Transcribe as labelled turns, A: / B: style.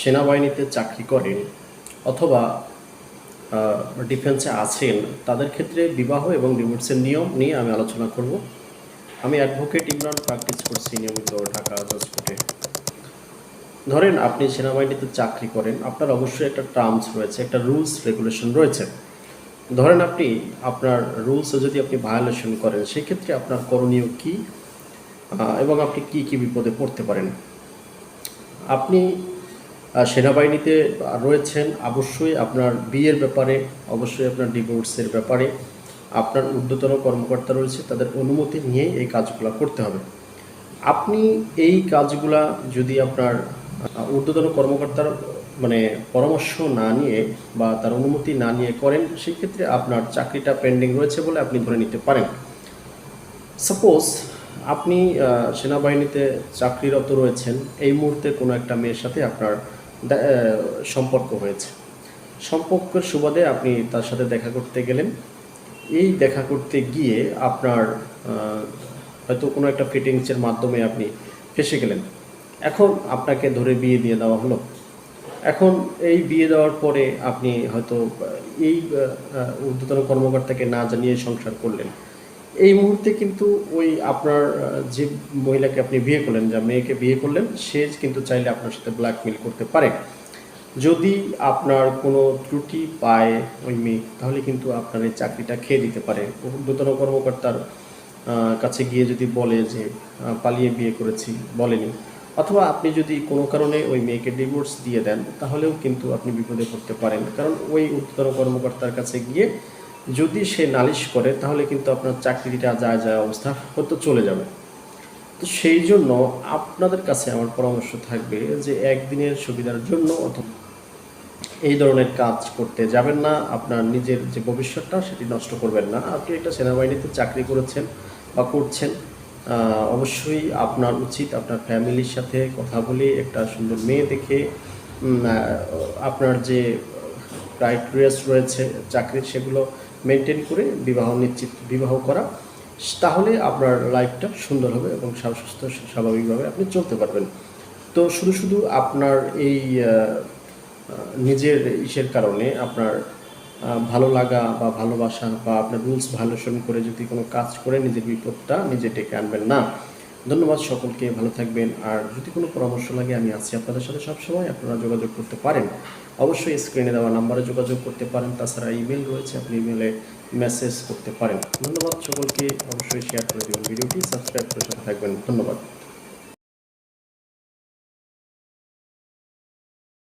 A: সেনাবাহিনীতে চাকরি করেন অথবা ডিফেন্সে আছেন, তাদের ক্ষেত্রে বিবাহ এবং ডিভোর্সের নিয়ম নিয়ে আমি আলোচনা করব। আমি অ্যাডভোকেট ইমরান প্র্যাকটিস করছি নিয়মিত ঢাকা জজ কোর্টে ধরেন আপনি সেনাবাহিনীতে চাকরি করেন, আপনার অবশ্যই একটা টার্মস রয়েছে, একটা রুলস রেগুলেশন রয়েছে। ধরেন আপনি, আপনার রুলসে যদি আপনি ভায়োলেশন করেন, সেক্ষেত্রে আপনার করণীয় কী? এবং আপনি কি কি বিপদে পড়তে পারেন? আপনি সেনাবাহিনীতে রয়েছেন। অবশ্যই আপনার বিয়ের ব্যাপারে, অবশ্যই আপনার ডিভোর্সের ব্যাপারে আপনার ঊর্ধ্বতন কর্মকর্তা রয়েছে, তাদের অনুমতি নিয়ে এই কাজগুলো করতে হবে। আপনি এই কাজগুলা যদি আপনার ঊর্ধ্বতন কর্মকর্তার মানে পরামর্শ না নিয়ে বা তার অনুমতি না নিয়ে করেন, সেক্ষেত্রে আপনার চাকরিটা পেন্ডিং রয়েছে বলে আপনি ধরে নিতে পারেন। সাপোজ আপনি সেনাবাহিনীতে চাকরিরত রয়েছেন, এই মুহূর্তে কোনো একটা মেয়ের সাথে আপনার সম্পর্ক হয়েছে। সম্পর্কের সুবাদে আপনি তার সাথে দেখা করতে গেলেন। এই দেখা করতে গিয়ে আপনার হয়তো কোনো একটা ফিটিংসের মাধ্যমে আপনি ফেসে গেলেন। এখন আপনাকে ধরে বিয়ে দিয়ে দেওয়া হলো। এখন এই বিয়ে দেওয়ার পরে আপনি হয়তো এই ঊর্ধ্বতন কর্মকর্তাকে না জানিয়ে সংসার করলেন। এই মুহূর্তে কিন্তু ওই আপনার যে মহিলাকে আপনি বিয়ে করলেন, যা মেয়েকে বিয়ে করলেন, সে কিন্তু চাইলে আপনার সাথে ব্ল্যাকমেল করতে পারে। যদি আপনার কোনো ত্রুটি পায় ওই মেয়ে, তাহলে কিন্তু আপনার এই চাকরিটা খেয়ে দিতে পারে। ঊর্ধ্বতন কর্মকর্তার কাছে গিয়ে যদি বলে যে পালিয়ে বিয়ে করেছি, বলেনি। অথবা আপনি যদি কোনো কারণে ওই মেয়েকে ডিভোর্স দিয়ে দেন, তাহলেও কিন্তু আপনি বিপদে পড়তে পারেন। কারণ ওই ঊর্ধ্বতন কর্মকর্তার কাছে গিয়ে যদি সে নালিশ করে, তাহলে কিন্তু আপনার চাকরিটা যায় যায় অবস্থা হয়তো চলে যাবে। তো সেই জন্য আপনাদের কাছে আমার পরামর্শ থাকবে যে একদিনের সুবিধার জন্য অথবা এই ধরনের কাজ করতে যাবেন না, আপনার নিজের যে ভবিষ্যৎটা সেটি নষ্ট করবেন না। আপনি একটা সেনাবাহিনীতে চাকরি করেছেন বা করছেন অবশ্যই আপনার উচিত আপনার ফ্যামিলির সাথে কথা বলে একটা সুন্দর মেয়ে দেখে আপনার যে ক্রাইটেরিয়াস রয়েছে চাকরির সেগুলো মেনটেন করে বিবাহ নিশ্চিত, বিবাহ করা, তাহলে আপনার লাইফটা সুন্দর হবে এবং সুস্থ, স্বাভাবিকভাবে আপনি চলতে পারবেন। তো শুধু শুধু আপনার এই নিজের ইসের কারণে আপনার ভালো লাগা বা ভালোবাসা বা আপনার রুলস ভায়োলেশন করে যদি কোনো কাজ করে নিজের বিপদটা নিজে ডেকে আনবেন না ধন্যবাদ সকলকে, ভালো থাকবেন। আর যদি কোনো পরামর্শ লাগে, আমি আছি আপনাদের সাথে সবসময়। আপনারা যোগাযোগ করতে পারেন। অবশ্যই স্ক্রিনে দেওয়া নাম্বারে যোগাযোগ করতে পারেন। তাছাড়া ইমেল রয়েছে, আপনি ইমেলে মেসেজ করতে পারেন। ধন্যবাদ সকলকে। অবশ্যই শেয়ার করে দেবেন। ভিডিওটি সাবস্ক্রাইব করে সাথে থাকবেন। ধন্যবাদ।